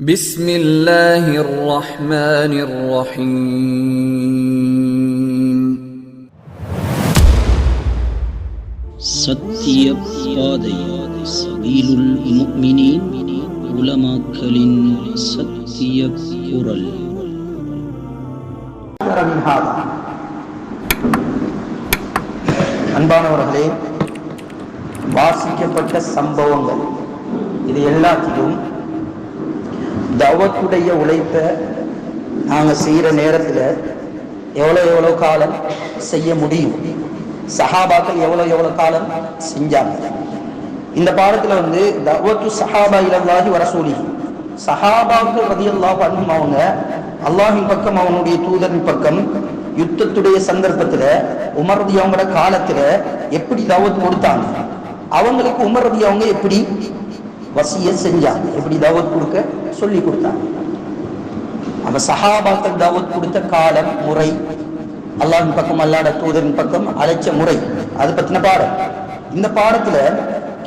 بسم الله الرحمن الرحيم சத்திய பாதை சபீலுல் முஃமினீன் உலமாக்களின் சத்திய குரல் أكثر من هذا அன்பானவர்களே வாசிக்கப்பட்ட சம்பவங்கள் இது எல்லாத்தையும் தவத்துடைய உழைப்பை நாங்கள் செய்கிற நேரத்தில் எவ்வளோ எவ்வளோ காலம் செய்ய முடியும்? சஹாபாக்கள் எவ்வளோ எவ்வளோ காலம் செஞ்சாங்க? இந்த பாடத்தில் வந்து தவத்து சஹாபா இலல்லாஹி வரசூலி சஹாபாக்கள் ரதியல்லாஹு அன்ஹும் அவங்க அல்லாஹின் பக்கம் அவனுடைய தூதரின் பக்கம் யுத்தத்துடைய சந்தர்ப்பத்தில் உமரதி அவங்களோட காலத்தில் எப்படி தவத் கொடுத்தாங்க? அவங்களுக்கு உமரதி அவங்க எப்படி வசிய செஞ்சாங்க எப்படி தாவத் கொடுக்க? சொல்லி கொடுத்தாங்க அப்ப சஹாபாக்கள் தாவத் கொடுத்த காலம் முறை. அல்லாவின் பக்கம் அல்லாட தூதரின் பக்கம் அழைச்ச முறை. அது பத்தின பாடம். இந்த பாடத்துல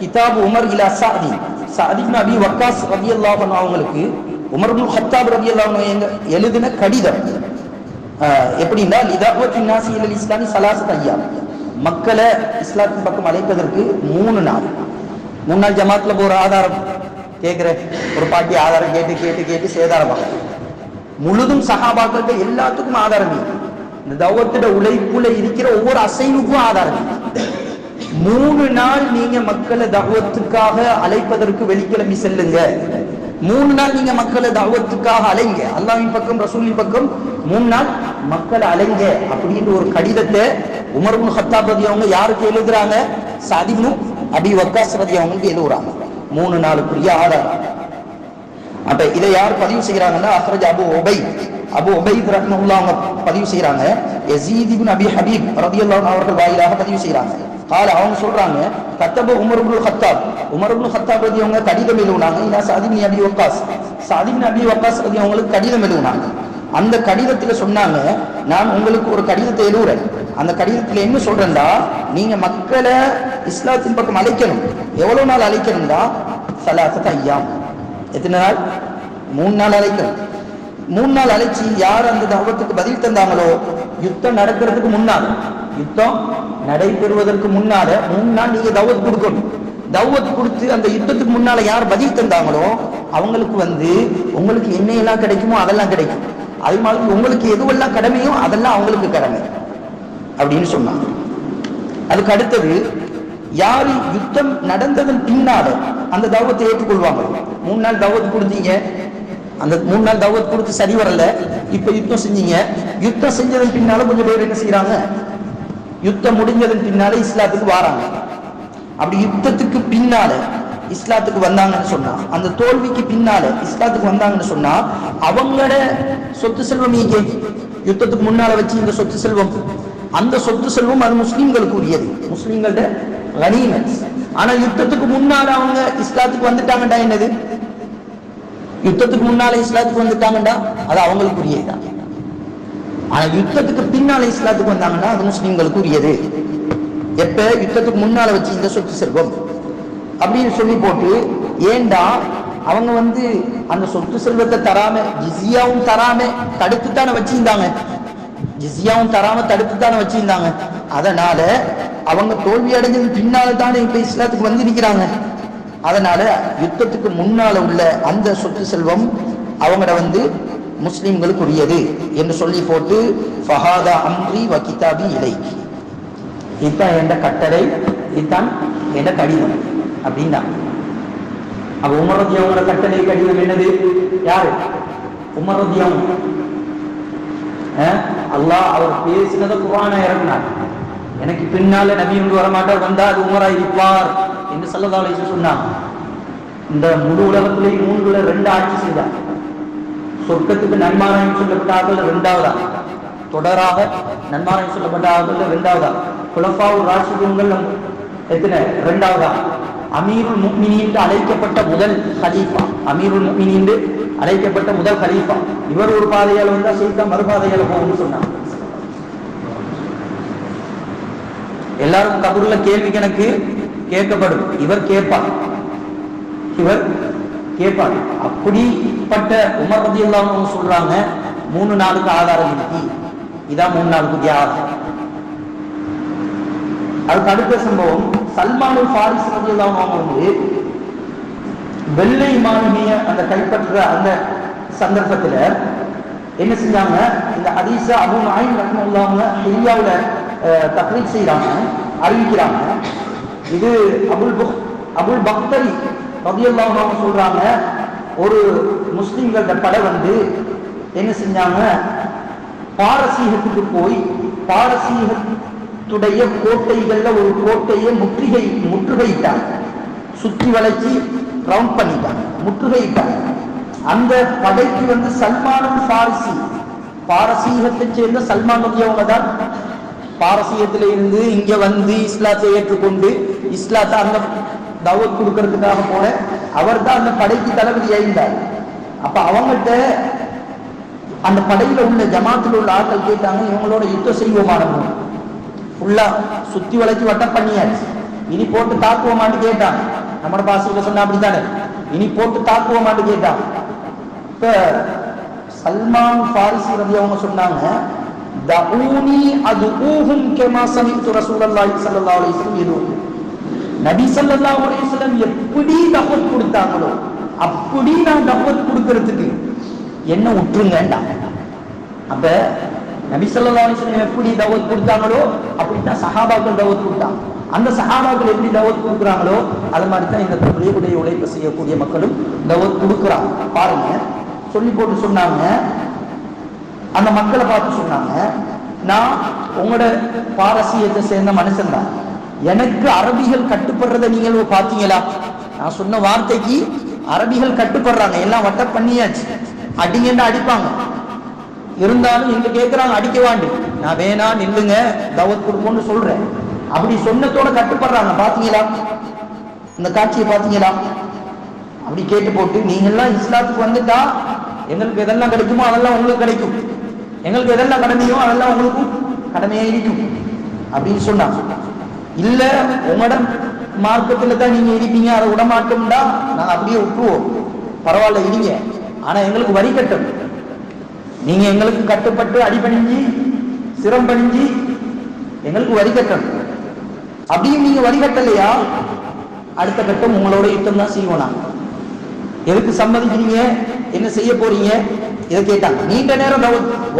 கிதாப் உமர் இலா சாதி. சாதி நபி வக்காஸ் ரவி அல்லாஹன் அவங்களுக்கு உமர் முல் ஹத்தாப் ரவி அல்லாஹன் எழுதின கடிதம். ஆஹ் எப்படின்னா லிதாவத்தின் நாசி இலல் இஸ்லாமி சலாசத் ஐயா மக்களை இஸ்லாத்தின் பக்கம் அழைப்பதற்கு மூணு நாள். மூணு நாள் ஜமாத்துல போற ஆதாரம். கேட்கிற ஒரு பாட்டி ஆதாரம் கேட்டு கேட்டு கேட்டு சேதாரமா? முழுதும் சகாபாக்களுக்கு எல்லாத்துக்கும் ஆதாரம் இந்த தவத்திட உழைப்புல இருக்கிற ஒவ்வொரு அசைவுக்கும் ஆதாரம் மூணு நாள் நீங்க மக்களை தவத்துக்காக அழைப்பதற்கு வெளிக்கிழமை செல்லுங்க. மூணு நாள் நீங்க மக்களை தௌவத்துக்காக அலைங்க. அல்லாவின் பக்கம் ரசூலின் பக்கம் மூணு நாள் மக்களை அலைங்க அப்படின்ற ஒரு கடிதத்தை உமர்முன் ஹத்தாபதி அவங்க யாருக்கு எழுதுறாங்க? சாதிபுனு அபி வக்காஸ் ரதி அவங்களுக்கு எழுதுறாங்க. மூணு நாளுக்குரிய ஆதாரம். அப்ப இதை யார் பதிவு செய்யறாங்கன்னா அஹ்ரஜ் அபு ஒபை அபு ஒபைத் ரஹ்மத்துல்லாஹ் அவங்க பதிவு செய்யறாங்க யசீத் இப்னு அபி ஹபீப் ரலியல்லாஹு அன்ஹு அவர்கள் வாயிலாக பதிவு செய்யறாங்க கால அவங்க சொல்றாங்க கத்தபு Umar ibn Khattab Umar ibn Khattab ரதி அவங்க கடிதம் எழுதுனாங்க. சாதிபின் அபி வக்காஸ். சாதிபின் அபி வக்காஸ் ரதி அவங்களுக்கு கடிதம் எழுதுனாங்க. அந்த கடிதத்துல சொன்னாங்க நான் உங்களுக்கு ஒரு கடிதத்தை எழுதுறேன். அந்த கடிதத்தில் என்ன சொல்றேன்டா நீங்க மக்களை இஸ்லாத்தின் பக்கம் அழைக்கணும். எவ்வளவு நாள் அழைக்கணும்டா? சலாசத் ஐயாம். எத்தனை நாள்? மூணு நாள் அழைக்கணும். மூணு நாள் அழைச்சி யார் அந்த தவத்துக்கு பதில் தந்தாங்களோ யுத்தம் நடக்கிறதுக்கு முன்னால் யுத்தம் நடைபெறுவதற்கு முன்னால மூணு நாள் நீங்க தவத் கொடுக்கணும். தௌவத் கொடுத்து அந்த யுத்தத்துக்கு முன்னால யார் பதில் தந்தாங்களோ அவங்களுக்கு வந்து உங்களுக்கு என்ன எல்லாம் கிடைக்குமோ அதெல்லாம் கிடைக்கும். அது மாதிரி உங்களுக்கு எதுவெல்லாம் கடமையோ அதெல்லாம் அவங்களுக்கு கடமை. அப்படின்னு சொன்னாங்க அதுக்கு அடுத்தது யாரு யுத்தம் நடந்ததன் பின்னால அந்த தௌவத்தை ஏற்றுக்கொள்வாங்க. மூணு நாள் தௌவத் கொடுத்தீங்க. அந்த மூணு நாள் தௌவத் கொடுத்து சரி வரல. இப்ப யுத்தம் செஞ்சீங்க. யுத்தம் செஞ்சதன் பின்னால கொஞ்சம் பேர் என்ன செய்யறாங்க யுத்தம் முடிஞ்சதன் பின்னால இஸ்லாத்துக்கு வாராங்க. அப்படி யுத்தத்துக்கு பின்னால இஸ்லாத்துக்கு வந்தாங்கன்னு சொன்னா அந்த தோல்விக்கு பின்னால இஸ்லாத்துக்கு வந்தாங்கன்னு சொன்னா அவங்களோட சொத்து செல்வம் இங்கே. யுத்தத்துக்கு முன்னால வச்சு இந்த சொத்து செல்வம். அந்த சொத்து செல்வம் அது முஸ்லீம்களுக்கு உரியது. முஸ்லீம்களோட கனிமத். ஆனா யுத்தத்துக்கு முன்னால அவங்க இஸ்லாத்துக்கு வந்துட்டாங்கடா என்னது? யுத்தத்துக்கு முன்னால இஸ்லாத்துக்கு வந்துட்டாங்கடா அது அவங்களுக்கு உரியதுதான். ஆனா யுத்தத்துக்கு பின்னால இஸ்லாத்துக்கு வந்தாங்கன்னா அது முஸ்லீம்களுக்கு உரியது. எப்ப? யுத்தத்துக்கு முன்னால வச்சு இந்த சொத்து செல்வம். அப்படின்னு சொல்லி போட்டு ஏண்டா அவங்க வந்து அந்த சொத்து செல்வத்தை தராம ஜிசியாவும் தராம தடுத்து தானே வச்சிருந்தாங்க. ஜிசியாவும் தராம தடுத்து தானே வச்சிருந்தாங்க. அதனால அவங்க தோல்வி அடைஞ்சது பின்னால தானே இப்ப இஸ்லாத்துக்கு வந்து நிற்கிறாங்க அதனால யுத்தத்துக்கு முன்னால உள்ள அந்த சொத்து செல்வம் அவங்கள வந்து முஸ்லிம்களுக்கு உரியது என்று சொல்லி போட்டு ஃபஹாதா அம்ரி வகிதாபி கிதாபி இலைக்கு இதுதான் என்ற கட்டளை இதுதான் என்ற கடிதம். அப்படின்னா. அப்ப உமரதி அவங்களோட கட்டளை கடிதம் என்னது? யாரு? உமரதி அவங்க அல்லாஹ் அவர் பேசினத குரான இறங்கினார் எனக்கு பின்னால நபி ஒன்று வரமாட்டார் வந்தா அது உமரா இருப்பார் என்று சல்லதாலை சொன்னார். இந்த முழு உலகத்திலே மூன்றுல ரெண்டு ஆட்சி செய்தார். சொர்க்கத்துக்கு நன்மாராயம் சொல்லப்பட்ட ஆட்கள் இரண்டாவதா தொடராக நன்மாராயம் சொல்லப்பட்ட ஆட்கள் இரண்டாவதா குலஃபாவு ராசிகங்கள் எத்தனை? இரண்டாவதா அமீருல் முக்மினின் அழைக்கப்பட்ட முதல் ஹலீஃபா அமீருல் முக்மினின் அழைக்கப்பட்ட முதல் ஹலீஃபா இவர் ஒரு பாதையால் வந்தா சீதா மறுபாதையால போகும்னு சொன்னாங்க. எல்லாரும் கபூர்ல கேள்வி கணக்கு கேட்கப்படும். இவர் கேட்பார். இவர் கேட்பார். அப்படி இப்படிப்பட்ட உமர் ரதி சொல்றாங்க மூணு நாளுக்கு ஆதாரம் இருக்கு. இதான் மூணு நாளுக்கு தியாகம். அதுக்கு அடுத்த சம்பவம் சல்மானு ஃபாரிஸ் ரதி வந்து வெள்ளை மாளிகைய அந்த கைப்பற்ற அந்த சந்தர்ப்பத்துல என்ன செஞ்சாங்க? இந்த ஹதீஸ அபு நாயின் இல்லாம ஹிரியாவுல தக்ரீக் செய்யறாங்க அறிவிக்கிறாங்க. இது அபுல் புக் அபுல் பக்தரி ரலியல்லாஹு சொல்றாங்க ஒரு முஸ்லிம்களோட படை வந்து என்ன செஞ்சாங்க? பாரசீகத்துக்கு போய் பாரசீகத்துடைய கோட்டைகள்ல ஒரு கோட்டையை முற்றுகை முற்றுகையிட்டாங்க. சுற்றி வளைச்சி ரவுண்ட் பண்ணிட்டாங்க முற்றுகையிட்டாங்க. அந்த படைக்கு வந்து சல்மானும் பாரசி. பாரசீகத்தை சேர்ந்த சல்மான் அவங்க தான் பாரசீகத்துல இருந்து இங்க வந்து இஸ்லாத்தை ஏற்றுக்கொண்டு இஸ்லாத்தை அந்த தவத் கொடுக்கறதுக்காக போன அவர் தான் அந்த படைக்கு தளபதி ஆயிருந்தார் அப்ப அவங்ககிட்ட அந்த படையில உள்ள ஜமாத்துல உள்ள ஆட்கள் கேட்டாங்க இவங்களோட யுத்தம் செய்வோமானவங்க ஃபுல்லா சுத்தி வளைச்சு வட்டம் பண்ணியாச்சு. இனி போட்டு தாக்குவோமான்னு கேட்டான் நம்ம பாசையில சொன்னா அப்படித்தானே? இனி போட்டு தாக்குவோமான்னு கேட்டான் இப்ப சல்மான் ஃபாரிசி ரவி அவங்க சொன்னாங்க தஊனி அது ஊஹும் கெமா சமித்து ரசூலல்லாஹி ஸல்லல்லாஹு அலைஹி வஸல்லம் இது நபி ஸல்லல்லாஹு அலைஹி வஸல்லம் எப்படி தவத் கொடுத்தாங்களோ அப்படி நான் தவத் கொடுக்கிறதுக்கு என்ன விட்டுருங்கண்டா அப்ப நபி எப்படி தவத் கொடுத்தாங்களோ அப்படித்தான் சஹாபாக்கள் தவத் கொடுத்தாங்க. அந்த சஹாபாக்கள் எப்படி தவத் கொடுக்குறாங்களோ அது மாதிரி தான் இந்த தொழிலுடைய உழைப்பு செய்யக்கூடிய மக்களும் தவத் கொடுக்குறாங்க. பாருங்க சொல்லி போட்டு சொன்னாங்க. அந்த மக்களை பார்த்து சொன்னாங்க நான் உங்களோட பாரசீகத்தை சேர்ந்த மனுஷன் தான். எனக்கு அரபிகள் கட்டுப்படுறத நீங்கள் பார்த்தீங்களா? நான் சொன்ன வார்த்தைக்கு அரபிகள் கட்டுப்படுறாங்க. எல்லாம் வட்ட பண்ணியாச்சு. அடிங்கன்னா அடிப்பாங்க. இருந்தாலும் இங்க கேட்கிறாங்க அடிக்க வாண்டி. நான் வேணா நில்லுங்க தவத் கொடுப்போம்னு சொல்றேன். அப்படி சொன்னத்தோட கட்டுப்படுறாங்க பாத்தீங்களா? இந்த காட்சியை பாத்தீங்களா? அப்படி கேட்டு போட்டு நீங்கெல்லாம் இஸ்லாத்துக்கு வந்துட்டா எங்களுக்கு எதெல்லாம் கிடைக்குமோ அதெல்லாம் உங்களுக்கு கிடைக்கும். எங்களுக்கு எதெல்லாம் கடமையோ அதெல்லாம் உங்களுக்கும் கடமையா இருக்கும். அப்படின்னு சொன்னாங்க இல்ல உங்களோட மார்க்கத்துல தான் நீங்க இருப்பீங்க அதை விட மாட்டோம்டா நாங்க அப்படியே விட்டுருவோம். பரவாயில்ல இருங்க. ஆனா எங்களுக்கு வரி கட்டணும். நீங்க எங்களுக்கு கட்டுப்பட்டு அடிபணிஞ்சு சிரம் பணிஞ்சு எங்களுக்கு வரி கட்டணும். அப்படியும் நீங்க வரி கட்டலையா? அடுத்த கட்டம் உங்களோட யுத்தம் தான் செய்வோம் நாங்க. எதுக்கு சம்மதிக்கிறீங்க? என்ன செய்ய போறீங்க? இதை கேட்டாங்க. நீண்ட நேரம்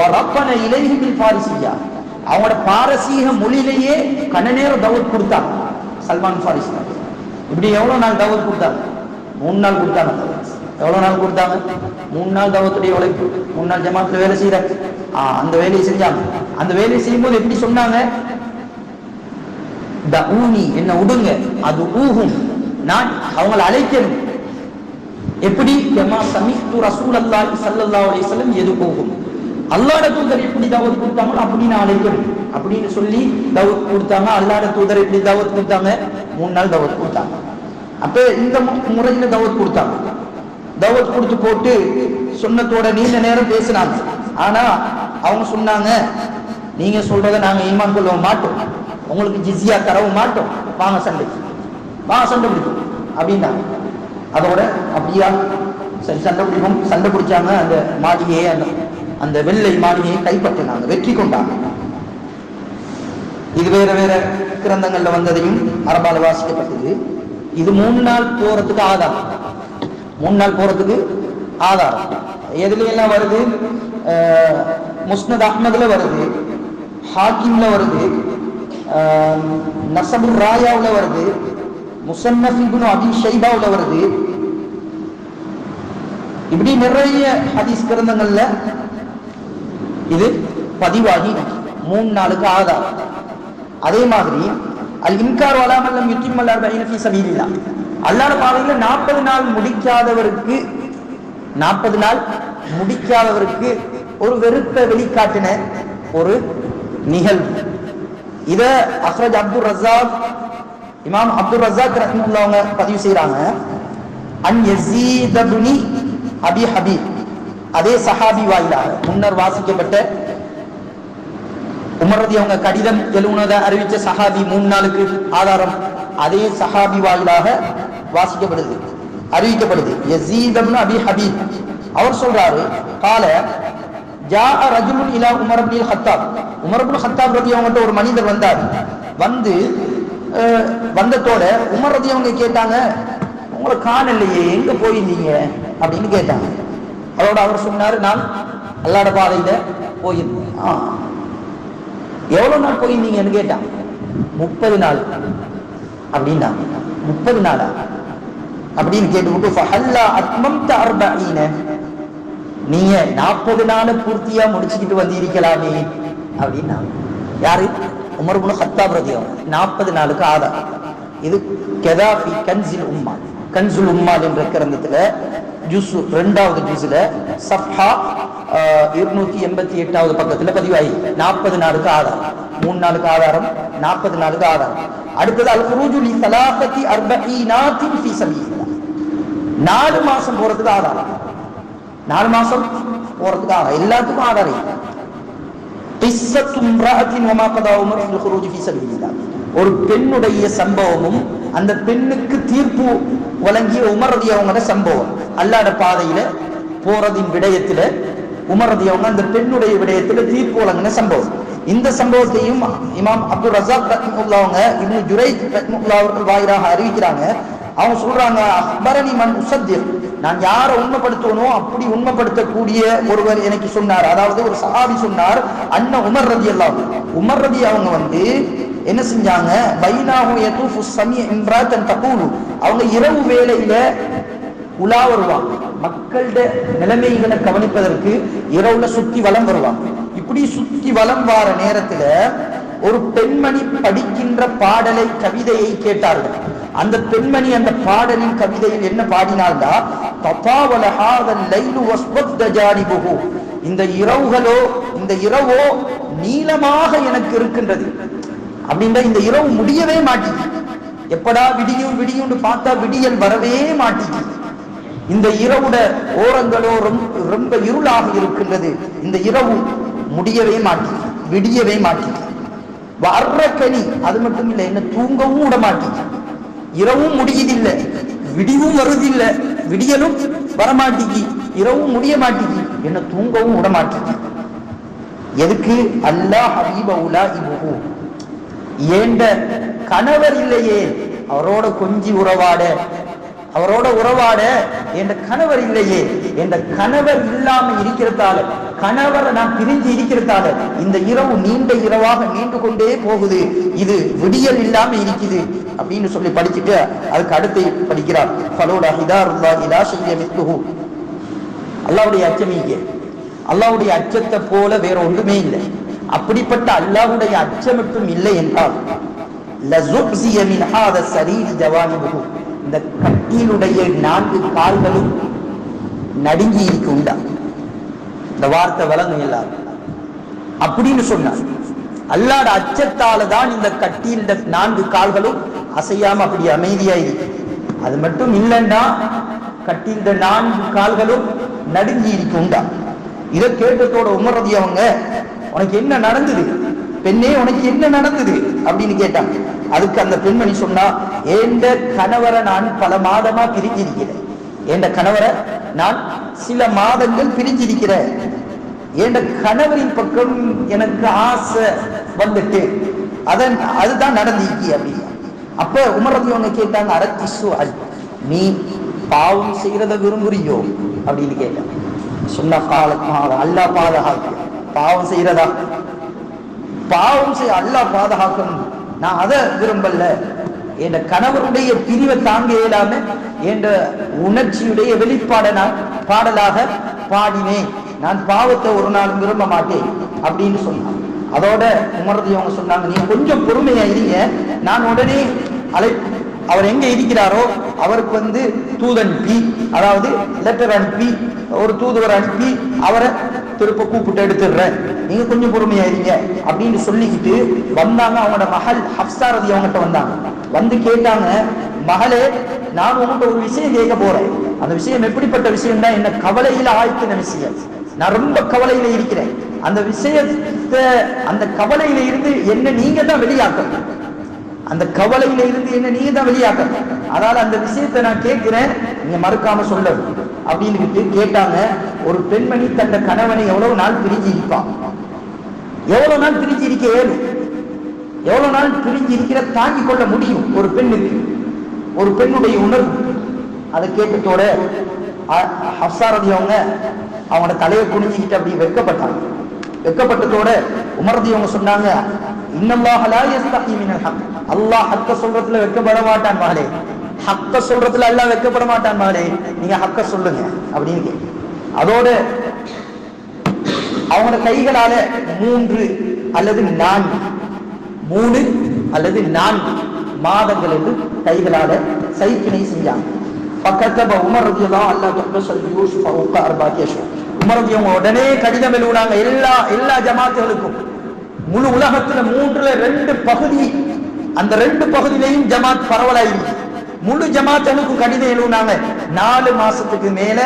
வரப்பன இலைஹிபில் பாரிசியா அவங்களோட பாரசீக மொழியிலேயே கண்ண நேரம் தவத் கொடுத்தாங்க. சல்மான் பாரிசி இப்படி எவ்வளவு நாள் தவத் கொடுத்தாங்க? மூணு நாள் கொடுத்தாங்க. எவ்வளவு நாள் கொடுத்தாங்க? மூணு நாள் தவத்துடைய உழைப்பு மூணு நாள் ஜமாத்துல வேலை செய்யற. அந்த வேலையை செஞ்சாங்க. அந்த வேலையை செய்யும்போது எப்படி சொன்னாங்க? ஊனி என்ன விடுங்க அது ஊகும். நான் அவங்களை அழைக்கணும். எப்படி? எமா சமித்து ரசூல் அல்லாஹி ஸல்லல்லாஹு அலி சொல்லம் எது போகும்? அல்லாட தூதர் எப்படி தவத் கொடுத்தாங்களோ அப்படி நான் அழைக்கணும். அப்படின்னு சொல்லி தவத் கொடுத்தாங்க. அல்லாட தூதர் எப்படி தவத் கொடுத்தாங்க? மூணு நாள் தவத் கொடுத்தாங்க. அப்ப இந்த முறையில தவத் கொடுத்தாங்க. தவத் கொடுத்து போட்டு சொன்னத்தோட நீண்ட நேரம் பேசினாங்க. ஆனா அவங்க சொன்னாங்க நீங்க சொல்றத நாங்க ஈமான் கொள்ள மாட்டோம். உங்களுக்கு ஜிஸியா தரவும் மாட்டோம். வாங்க சண்டை. வாங்க சண்டை பிடிக்கும் அப்படின்னாங்க. அதோட அப்படியா சரி சண்டை பிடிக்கும் சண்டை பிடிச்சாங்க அந்த மாளிகையை அந்த அந்த வெள்ளை மாளிகையை கைப்பற்றினாங்க. வெற்றி கொண்டாங்க. இது வேற வேற கிரந்தங்கள்ல வந்ததையும் அரபால வாசிக்கப்பட்டது. இது மூணு நாள் போறதுக்கு ஆதாரம். மூணு நாள் போறதுக்கு ஆதாரம். எதுல வருது? முஸ்னத் அஹ்மதுல வருது. ஹாக்கிம்ல வருது. அஹ், நசபுல் ராயாவுல வருது. முசன்னஃப் இப்னு அபி ஷைபாவுல வருது. இப்படி நிறைய ஹதீஸ் கிரந்தங்கள்ல இது பதிவாகி மூணு நாளுக்கு ஆதாரம். அதே மாதிரி அல் இன்கார் வலாமல்லம் யுத்திமல் அர்பைன ஃபீ சபீலில்லா. அல்லாத பாதையில நாற்பது நாள் முடிக்காதவருக்கு நாற்பது நாள் முடிக்காதவருக்கு ஒரு வெறுப்பை வெளிக்காட்டின ஒரு நிகழ்வு. இத அஹ்ரஜ் அப்துல் ரசாக் இமாம் அப்துல் ரசாக் ரஹ்மத்துல்லாஹ் பதிவு செய்யறாங்க அன் யஸீத் அபி ஹபீப். அதே சஹாபி வாயிலாக முன்னர் வாசிக்கப்பட்ட உமரதி அவங்க கடிதம் எழுவுனதை அறிவிச்ச சஹாபி மூணு நாளுக்கு ஆதாரம். அதே சஹாபி வாயிலாக வாசிக்கப்படுது அறிவிக்கப்படுது. யஸீத் அபி ஹபீப். அவர் சொல்றாரு கால ஜா ரஜுலுன் இலா உமர் அப்னில் ஹத்தாப் உமர் அப்னு ஹத்தாப் ரதி அவங்ககிட்ட ஒரு மனிதர் வந்தார். வந்து அஹ், வந்ததோட உமர் ரதி அவங்க கேட்டாங்க உங்களை காணலையே எங்க போயிருந்தீங்க? அப்படின்னு கேட்டாங்க. அதோட அவர் சொன்னாரு நான் அல்லாட பாதையில போயிருந்தேன். ஆ. எவ்வளவு நாள் போயிருந்தீங்கன்னு கேட்டான். முப்பது நாள். அப்படின்னா முப்பது நாளா? அப்படின்னு கேட்டுவிட்டு நீங்க நாற்பது நாள் பூர்த்தியா முடிச்சுக்கிட்டு வந்திருக்கலாமே அப்படின்னா யாரு? உமர் குண ஹத்தாப் ரதியம் நாற்பது நாளுக்கு ஆதாரம் இது கெதாபி கன்சில் உம்மா. கன்சுல் உம்மால் என்ற கிரந்தத்துல ஜூஸ் ரெண்டாவது ஜூஸ்ல சஃபா இருநூத்தி எண்பத்தி எட்டாவது பக்கத்துல பதிவாயி நாற்பது நாளுக்கு ஆதாரம் மூணு நாளுக்கு ஆதாரம் நாற்பது நாளுக்கு ஆதாரம். அடுத்தது அல் குரூஜுலி சலாபத்தி அர்பஈனாத்தின் ஃபீ சபீலில்லாஹ் நாலு மாசம் போறதுக்கு ஆதாரம். நாலு மாசம் போறதுக்கு ஆதாரம். எல்லாத்துக்கும் ஆதாரம் ஒரு பெண்ணுடைய சம்பவமும் அந்த பெண்ணுக்கு தீர்ப்பு வழங்கிய உமரதி அவங்களோட சம்பவம் அல்லாட பாதையில போறதின் விடயத்துல உமரதியவங்க அந்த பெண்ணுடைய விடயத்துல தீர்ப்பு வழங்கின சம்பவம். இந்த சம்பவத்தையும் இமாம் அப்துல் ரசாக் ரஹ்முல்லா அவங்க இப்னு ஜுரைத் ரஹ்முல்லா அவர்கள் வாயிலாக அறிவிக்கிறாங்க. அவங்க சொல்றாங்க அக்பரணி மன் உசத்திர். நான் யாரை உண்மைப்படுத்துவனோ அப்படி உண்மைப்படுத்தக்கூடிய ஒருவர் எனக்கு சொன்னார். அதாவது ஒரு சஹாபி சொன்னார் அண்ணன் உமர் ரதி எல்லாம் உமர் ரதி அவங்க வந்து என்ன செஞ்சாங்க? பைனாஹு யதூஃபு சமிய இம்ராத்தன் தகூலு. அவங்க இரவு வேலையில உலா வருவாங்க. மக்கள்ட நிலைமைகளை கவனிப்பதற்கு இரவுல சுத்தி வலம் வருவாங்க. இப்படி சுத்தி வலம் வார நேரத்துல ஒரு பெண்மணி படிக்கின்ற பாடலை கவிதையை கேட்டார்கள். அந்த பெண்மணி அந்த பாடலின் கவிதையில் என்ன பாடினால்டா இந்த இரவுகளோ இந்த இரவோ நீளமாக எனக்கு இருக்கின்றது. அப்படின்ற இந்த இரவு முடியவே மாட்டேங்குது. எப்படா விடியும் விடியும்னு பார்த்தா விடியல் வரவே மாட்டேங்குது. இந்த இரவுட ஓரங்களோ ரொம்ப ரொம்ப இருளாக இருக்கின்றது. இந்த இரவு முடியவே மாட்டேங்குது விடியவே மாட்டேங்குது. வர்ற கனி அது மட்டும் இல்லை என்ன தூங்கவும் விட மாட்டேங்குது. இரவும் முடியுதில்லை. விடிவும் வருதில்லை. விடியலும் வரமாட்டிக்கு இரவும் முடிய மாட்டிக்கு என்ன தூங்கவும் விட மாட்டேங்குது எதுக்கு? அல்லாஹ் ஹபீப உலா ஏண்ட கணவர் இல்லையே. அவரோட கொஞ்சி உறவாட. அவரோட உறவாட என்ற கணவர் இல்லையே என்ற கணவர் இல்லாம இருக்கிறதால கணவரை நான் பிரிஞ்சு இருக்கிறதால இந்த இரவு நீண்ட இரவாக நீண்டு கொண்டே போகுது. இது விடியல் இல்லாம இருக்குது அப்படின்னு சொல்லி படிச்சுட்டு அதுக்கு அடுத்து படிக்கிறார். ஃபலோடா ஹிதாருல்லா இலா செய்ய மித்துஹு. அல்லாவுடைய அச்சம் இங்கே. அல்லாவுடைய அச்சத்தை போல வேற ஒன்றுமே இல்லை. அப்படிப்பட்ட அல்லாவுடைய அச்சம் மட்டும் இல்லை என்றால் லசுப்சிய மின் ஹாத சரீரி ஜவானிபுகு இந்த கட்டியினுடைய நான்கு கால்களும் நடுங்கி இருக்குண்டா. இந்த வார்த்தை வழங்கும் எல்லாரும். அப்படின்னு சொன்னார். அல்லாட அச்சத்தால தான் இந்த கட்டியில் இந்த நான்கு கால்களும் அசையாம அப்படி அமைதியா இருக்கு. அது மட்டும் இல்லைன்னா கட்டில் நான்கு கால்களும் நடுங்கி இருக்குண்டா. இதை கேட்டதோட உமரதி அவங்க உனக்கு என்ன நடந்தது? பெண்ணே உனக்கு என்ன நடந்தது? அப்படின்னு கேட்டாங்க. அதுக்கு அந்த பெண்மணி சொன்னா ஏண்ட கணவரை நான் பல மாதமா பிரிஞ்சிருக்கிறேன். எந்த கணவரை நான் சில மாதங்கள் பிரிஞ்சிருக்கிறேன். என் கணவரின் பக்கம் எனக்கு ஆசை வந்துட்டு. அதன் அதுதான் நடந்திருக்கி அப்படின்னு. அப்ப உமரதி அவங்க கேட்டாங்க அரத்திசு அல் நீ பாவம் செய்யறத விரும்புறியோ? அப்படின்னு கேட்டான். சொன்ன காலமாக அல்லா பாதுகாக்க பாவம் செய்யறதா பாவம் செய்ய அல்லாஹ் பாதுகாக்கணும். நான் அதை விரும்பல. என் கணவருடைய பிரிவை தாங்க இயலாம என்ற உணர்ச்சியுடைய வெளிப்பாடை நான் பாடலாக பாடினேன். நான் பாவத்தை ஒரு நாள் விரும்ப மாட்டேன் அப்படின்னு சொன்னான். அதோட உமரதி அவங்க சொன்னாங்க நீ கொஞ்சம் பொறுமையா இருங்க. நான் உடனே அழை அவர் எங்க இருக்கிறாரோ அவருக்கு வந்து தூதன் பி அதாவது லெட்டர் அனுப்பி ஒரு தூதுவர் அனுப்பி அவரை திருப்ப கூப்பிட்டு எடுத்துடுறேன். நீங்க கொஞ்சம் பொறுமையா இருங்க அப்படின்னு சொல்லிக்கிட்டு வந்தாங்க அவங்களோட மகள் ஹப்சாரதி அவங்ககிட்ட வந்தாங்க. வந்து கேட்டாங்க மகளே நான் உங்ககிட்ட ஒரு விஷயம் கேட்க போறேன். அந்த விஷயம் எப்படிப்பட்ட விஷயம் தான் என்ன கவலையில ஆழ்த்தின விஷயம். நான் ரொம்ப கவலையில இருக்கிறேன். அந்த விஷயத்தை அந்த கவலையில இருந்து என்ன நீங்க தான் வெளியாக்கணும். அந்த கவலையில இருந்து என்ன நீ தான் வெளியாக்க அதனால அந்த விஷயத்தை நான் கேட்கிறேன். நீங்க மறுக்காம சொல்ல அப்படின்னு கேட்டாங்க. ஒரு பெண்மணி தந்த கணவனை எவ்வளவு நாள் பிரிஞ்சு இருப்பான்? எவ்வளவு நாள் பிரிஞ்சு இருக்க ஏழும் எவ்வளவு நாள் பிரிஞ்சு இருக்கிற தாங்கிக் கொள்ள முடியும் ஒரு பெண்ணுக்கு? ஒரு பெண்ணுடைய உணர்வு. அதை கேட்டதோட ஹப்சாரதி அவங்க அவங்களோட தலையை குனிஞ்சுக்கிட்டு அப்படி வெட்கப்பட்டாங்க. வெட்கப்பட்டதோட உமரதி அவங்க சொன்னாங்க இன்னல்லாஹ் லா மினல் ஹக். அல்லாஹ் ஹக்க சொல்றதுல வெட்கப்பட மாட்டான் மகளே. ஹக்க சொல்றதுல எல்லாம் வெட்கப்பட மாட்டான் மகளே. நீங்க ஹக்க சொல்லுங்க அப்படின்னு கேட்டு அதோட அவங்களோட கைகளால மூன்று அல்லது நான்கு மூணு அல்லது நான்கு மாதங்கள் என்று கைகளால சைக்கினை செஞ்சாங்க பக்கத்தப உமர் ரதியெல்லாம் அல்லா தொக்கசல் யூசுஃப் ஃபவுக அர்பாத்தி உமர் அவங்க உடனே கடிதம் எழுதுனாங்க எல்லா எல்லா ஜமாத்துகளுக்கும். முழு உலகத்துல மூன்றுல ரெண்டு பகுதி அந்த ரெண்டு பகுதியிலையும் ஜமாத் பரவலாயிருக்கு. முழு ஜமாத் ஜமாத்துகளுக்கும் கடிதம் எழுதுனாங்க நாலு மாசத்துக்கு மேல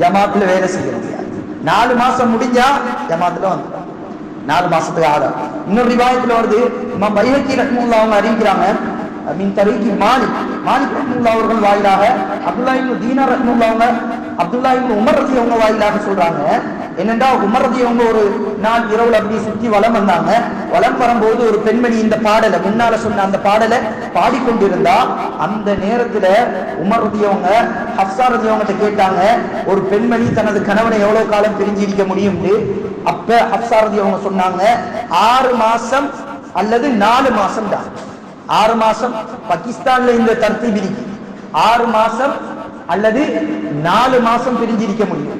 ஜமாத்துல வேலை செய்ய முடியாது. நாலு மாசம் முடிஞ்சா ஜமாத்துல வந்து நாலு மாசத்துக்கு ஆதார் இன்னொரு ரிவாயத்துல வருது இமாம் பைஹக்கி ரஹ்முல்லா அவங்க அறிவிக்கிறாங்க மின் தரீக்கி மாலிக். மாலிக் ரஹ்முல்லா அவர்கள் வாயிலாக அப்துல்லா இப்னு தீனா ரஹ்முல்லா அவங்க அப்துல்லா இப்னு உமர் ரதி அவங்க வாயிலாக சொல்றாங்க என்னென்றா உமரதி அவங்க ஒரு நாள் இரவுல அப்படி சுற்றி வளம் வந்தாங்க. வளம் வரும்போது ஒரு பெண்மணி இந்த பாடலை முன்னால சொன்ன அந்த பாடலை பாடிக்கொண்டிருந்தா அந்த நேரத்துல உமரதி அவங்க ஹப்சாரதி அவங்ககிட்ட கேட்டாங்க ஒரு பெண்மணி தனது கணவனை எவ்வளவு காலம் பிரிஞ்சிருக்க முடியும்னு? அப்ப ஹப்சாரதி அவங்க சொன்னாங்க ஆறு மாசம் அல்லது நாலு மாசம் தான் ஆறு மாசம் பாகிஸ்தான்ல இந்த தர்த்தீப் இருக்கு ஆறு மாசம் அல்லது நாலு மாசம் பிரிஞ்சிருக்க முடியும்.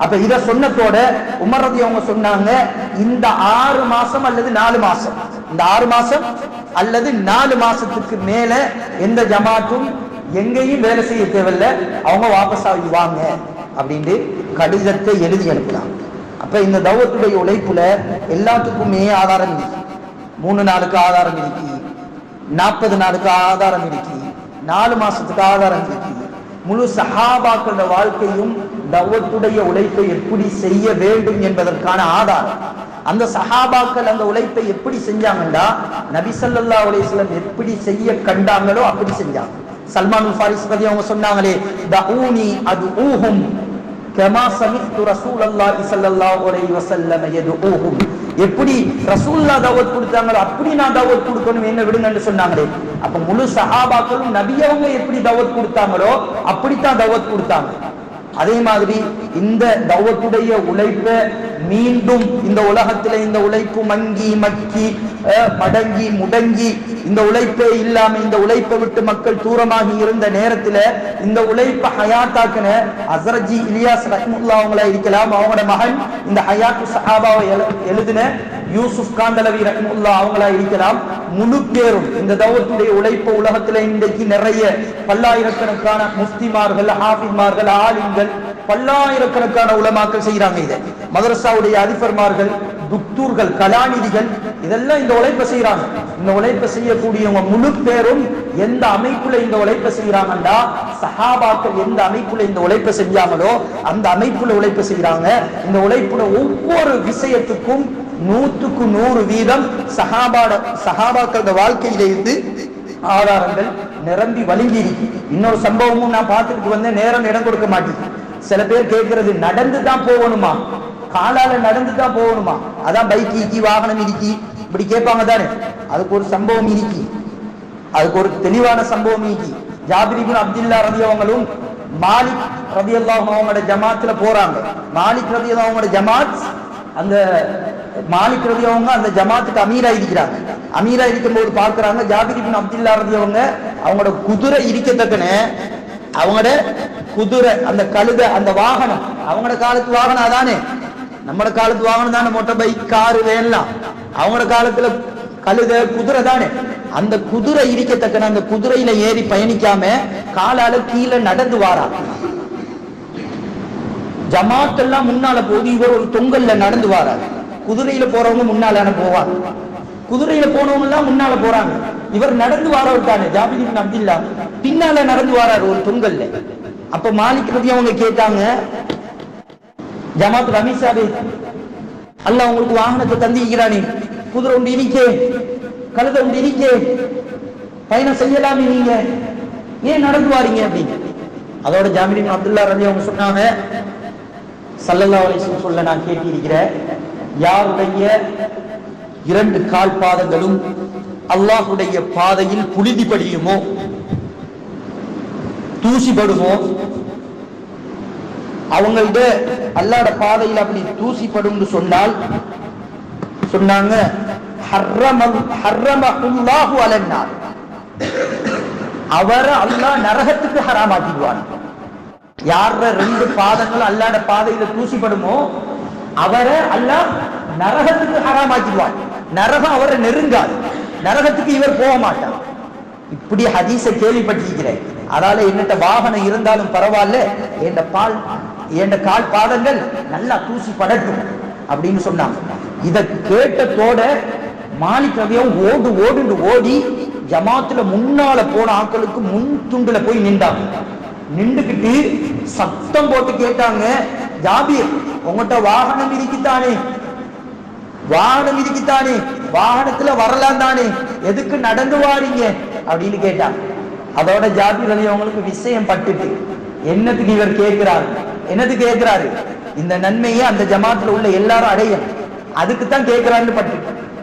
அப்ப இத சொன்னதோட உமரதி அவங்க சொன்னாங்க இந்த ஆறு மாசம் அல்லது நாலு மாசம். இந்த ஆறு மாசம் அல்லது நாலு மாசத்துக்கு மேல எந்த ஜமாத்தும் எங்கேயும் வேலை செய்ய தேவையில்ல அவங்க வாபஸ் ஆகிவாங்க அப்படின்ட்டு கடிதத்தை எழுதி அனுப்பலாம் அப்ப இந்த தௌவத்துடைய உழைப்புல எல்லாத்துக்குமே ஆதாரம் இருக்கு. மூணு நாளுக்கு ஆதாரம் இருக்கு நாற்பது நாளுக்கு ஆதாரம் இருக்கு நாலு மாசத்துக்கு ஆதாரம் இருக்கு. முழு சஹாபாக்களோட வாழ்க்கையும் தவத்துடைய உழைப்பை எப்படி செய்ய வேண்டும் என்பதற்கான ஆதாரம். அந்த சஹாபாக்கள் அந்த உழைப்பை எப்படி செஞ்சாங்கண்டா? நபி ஸல்லல்லாஹு எப்படி செய்ய கண்டாங்களோ அப்படி செஞ்சாங்க. சல்மான் ஃபாரிஸ் பத்தி அவங்க சொன்னாங்களே தஊனி அது ஊஹும் கமா சமித்து ரசூலல்லாஹி ஒரே வசல்லம் எது ஊஹும் எப்படி ரசூல்லா தவத் கொடுத்தாங்களோ அப்படி நான் தவத் கொடுக்கணும் என்ன விடுங்கன்னு சொன்னாங்களே. அப்ப முழு சஹாபாக்களும் நபியவங்க எப்படி தவத் கொடுத்தாங்களோ அப்படித்தான் தவத் கொடுத்தாங்க. அதே மாதிரி இந்த தவத்துடைய உழைப்பை மீண்டும் இந்த உலகத்துல இந்த உழைப்பு மங்கி மக்கி அஹ், மடங்கி முடங்கி இந்த உழைப்பே இல்லாம இந்த உழைப்பை விட்டு மக்கள் தூரமாகி இருந்த நேரத்துல இந்த உழைப்பை ஹயாத்தாக்குன அசரஜி இலியாஸ் ரஹ்முல்லா அவங்களா இருக்கலாம். அவங்களோட மகன் இந்த ஹயாத்து சஹாபாவை எழு- எழுதின யூசுப் காந்தலவி ரஹமுல்லா அவங்களா இருக்கலாம். முழு பேரும் இந்த தௌவத்துடைய உழைப்பு உலகத்துல இன்றைக்கு நிறைய பல்லாயிரக்கணக்கான முஸ்திமார்கள் ஹாஃபிமார்கள் ஆலிம்கள் பல்லாயிரக்கணக்கான உலமாக்கள் செய்யறாங்க இதை. மதரசாவுடைய அதிபர்மார்கள் துக்தூர்கள் கலாநிதிகள் இதெல்லாம் இந்த உழைப்பை செய்யறாங்க இந்த உழைப்பை செய்யக்கூடியவங்க முழு பேரும் எந்த அமைப்புல இந்த உழைப்பை செய்யறாங்கண்டா சஹாபாக்கள் எந்த அமைப்புல இந்த உழைப்பை செஞ்சாங்களோ அந்த அமைப்புல உழைப்பை செய்யறாங்க இந்த உழைப்புல ஒவ்வொரு விஷயத்துக்கும் நூற்றுக்கு நூறு வீதம் சஹாபாட சஹாபாக்களோட வாழ்க்கையில இருந்து ஆதாரங்கள் நிரம்பி வழங்கி இன்னொரு சம்பவமும் நான் பார்த்துட்டு வந்தேன் நேரம் இடம் கொடுக்க மாட்டேங்குது. சில பேர் கேட்கறது நடந்து தான் போகணுமா? காலால நடந்து தான் போகணுமா? அதான் பைக் இருக்கி வாகனம் இருக்கி. இப்படி கேட்பாங்க தானே. அதுக்கு ஒரு சம்பவம் இருக்கி. அதுக்கு ஒரு தெளிவான சம்பவம் இருக்கி. ஜாபிரிபின் அப்துல்லா ரவி அவங்களும் மாலிக் ரதி அவங்களோட ஜமாத்துல போறாங்க. மாலிக் ரதி அவங்களோட ஜமாத் அந்த மாலிக் ரதி அவங்க அந்த ஜமாத்துக்கு அமீரா இருக்கிறாங்க அமீரா இருக்கும்போது பாக்குறாங்க ஜாபிரிபின் அப்துல்லா ரதி அவங்க அவங்களோட குதிரை இருக்கத்தக்கன அவங்களோட குதிரை அந்த கழுத அந்த வாகனம் அவங்களோட காலத்து வாகனம் அதானே? நம்மளோட காலத்து வாகனம் தானே மோட்டர் பைக் காரு வேலாம் அவங்களோட காலத்துல கழுத குதிரை தானே? அந்த குதிரை இருக்கத்தக்கன அந்த குதிரையில ஏறி பயணிக்காம காலால கீழே நடந்து வாரா. ஜமாத் எல்லாம் முன்னால போது இவர் ஒரு தொங்கல்ல நடந்து வாராரு. குதிரையில போறவங்க முன்னால போவாங்க குதிரையில போனவங்க எல்லாம் முன்னால போறாங்க. இவர் நடந்து வாரவர் தானே ஜாபிதின் அப்துல்லா. பின்னால நடந்து வாராரு ஒரு தொங்கல்ல. அப்ப மாலிக் பத்தி அவங்க கேட்டாங்க ஜமாத் ரமீசாபே அல்ல உங்களுக்கு வாகனத்தை தந்திக்கிறானே குதிரை உண்டு இருக்கே கழுத உண்டு இருக்கே பயணம் செய்யலாமே நீங்க. ஏன் நடந்து வாரீங்க அப்படின்னு. அதோட ஜாமிரின் அப்துல்லா ரவி அவங்க சொன்னாங்க சல்லல்லா அலிஸ்லம் சொல்ல நான் கேட்டிருக்கிறேன். யாருடைய இரண்டு கால் பாதங்களும் அல்லாஹுடைய பாதையில் புழுதி படியுமோ? தூசிப்படுமோ? அவங்கள்ட்ட அல்லாட பாதையில் அப்படி தூசிப்படும் சொன்னால் சொன்னாங்க அவரை அல்லாஹ் நரகத்துக்கு ஹராமாக்கிடுவான். யார ரெண்டு பாதங்கள் அல்லாட பாதையில தூசிப்படுமோ? அவரை அல்லாஹ் நரகத்துக்கு ஹராமாக்கிடுவான். நரகம் அவரை நெருங்காது. நரகத்துக்கு இவர் போக மாட்டார். இப்படி ஹதீஸ கேள்விப்பட்டிருக்கிறேன். அதால என்னட்ட வாகனம் இருந்தாலும் பரவாயில்ல. என் பால் என் கால் பாதங்கள் நல்லா தூசி படட்டும் அப்படின்னு சொன்னாங்க. இத கேட்டதோட மாலிக் ரவியும் ஓடு ஓடுண்டு ஓடி ஜமாத்துல முன்னால போன ஆட்களுக்கு முன் துண்டுல போய் நின்றாங்க. நின்றுக்கிட்டு சத்தம் போட்டு கேட்டாங்க. ஜாபீர் உங்ககிட்ட வாகனம் இருக்குத்தானே வாகனம் இருக்குத்தானே வாகனத்துல வரலாம் தானே? எதுக்கு நடந்து வாரீங்க? அப்படின்னு கேட்டா அதோட ஜாபீர் அலி அவங்களுக்கு விஷயம் பட்டுட்டு என்னத்துக்கு இவர் கேட்கிறாரு? என்னது கேட்கிறாரு? இந்த நன்மையை அந்த ஜமாத்துல உள்ள எல்லாரும் அடையும் அதுக்கு தான் கேட்கிறாருன்னு பட்டு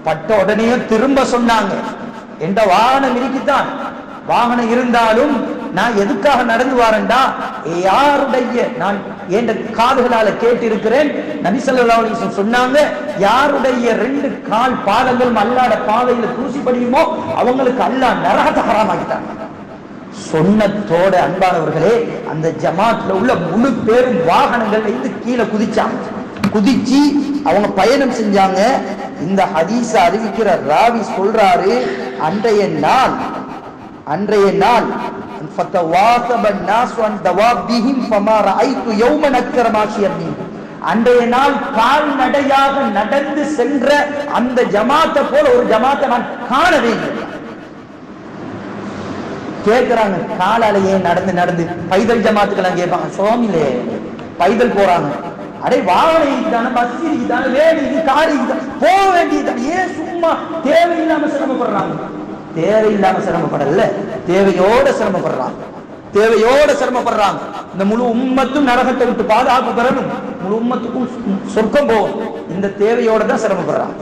பட்ட உடனே திரும்ப சொன்னாங்க. என்ற வாகனம் இருக்குத்தான் வாகனம் இருந்தாலும் நான் எதுக்காக நடந்து வரேன்டா? யாருடைய நான் என்ற காதுகளால கேட்டு இருக்கிறேன் நபிசல்லா சொன்னாங்க யாருடைய ரெண்டு கால் பாதங்களும் அல்லாட பாதையில தூசி படியுமோ அவங்களுக்கு அல்லாஹ் நரகத்தை ஹராமாக்கிட்டாங்க சொன்னத்தோட அன்பானவர்களே அந்த ஜமாத்ல உள்ள முழு பேரும் வாகனங்கள் வைத்து கீழே குதிச்சாங்க குதிச்சு அவங்க பயணம் செஞ்சாங்க. இந்த ஹதீஸ அறிவிக்கிற ராவி சொல்றாரு அன்றைய நாள் அன்றைய நாள் அன்றைய நாள் கால்நடையாக நடந்து சென்ற அந்த ஜமாத்தை போல ஒரு ஜமாத்தை நான் காணவே கேட்கிறாங்க காலாலேயே நடந்து நடந்து பைதல் ஜமாத்துக்கெல்லாம் கேட்பாங்க சுவாமிலே பைதல் போறாங்க. அடே வாகனம் இதுதானே பஸ் இதுதானே வேடு இது கார் இது போக வேண்டியது ஏன் சும்மா தேவையில்லாம சிரமப்படுறாங்க? தேவையில்லாம சிரமப்படல. தேவையோட சிரமப்படுறாங்க தேவையோட சிரமப்படுறாங்க இந்த முழு உம்மத்தும் நரகத்தை விட்டு பாதுகாப்பு பெறணும். முழு உம்மத்துக்கும் சொர்க்கம் போகும். இந்த தேவையோட தான் சிரமப்படுறான்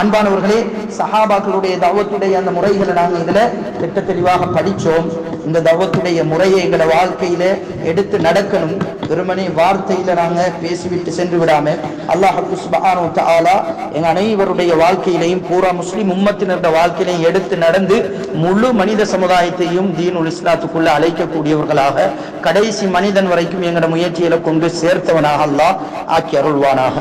அன்பானவர்களே சஹாபாக்களுடைய தவத்துடைய அந்த முறைகளை நாங்கள் இதுல திட்ட தெளிவாக படிச்சோம். இந்த தவத்துடைய முறையை எங்களோட வாழ்க்கையில எடுத்து நடக்கணும். வெறுமனே வார்த்தையில நாங்க பேசிவிட்டு சென்று விடாம அல்லாஹு சுப்ஹானஹு எங்க அனைவருடைய வாழ்க்கையிலையும் பூரா முஸ்லிம் உம்மத்தினருடைய வாழ்க்கையிலையும் எடுத்து நடந்து முழு மனித சமுதாயத்தையும் தீனுல் இஸ்லாத்துக்குள்ள அழைக்கக்கூடியவர்களாக கடைசி மனிதன் வரைக்கும் எங்களோட முயற்சியில கொண்டு சேர்த்தவனாக அல்லாஹ் ஆக்கி அருள்வானாக.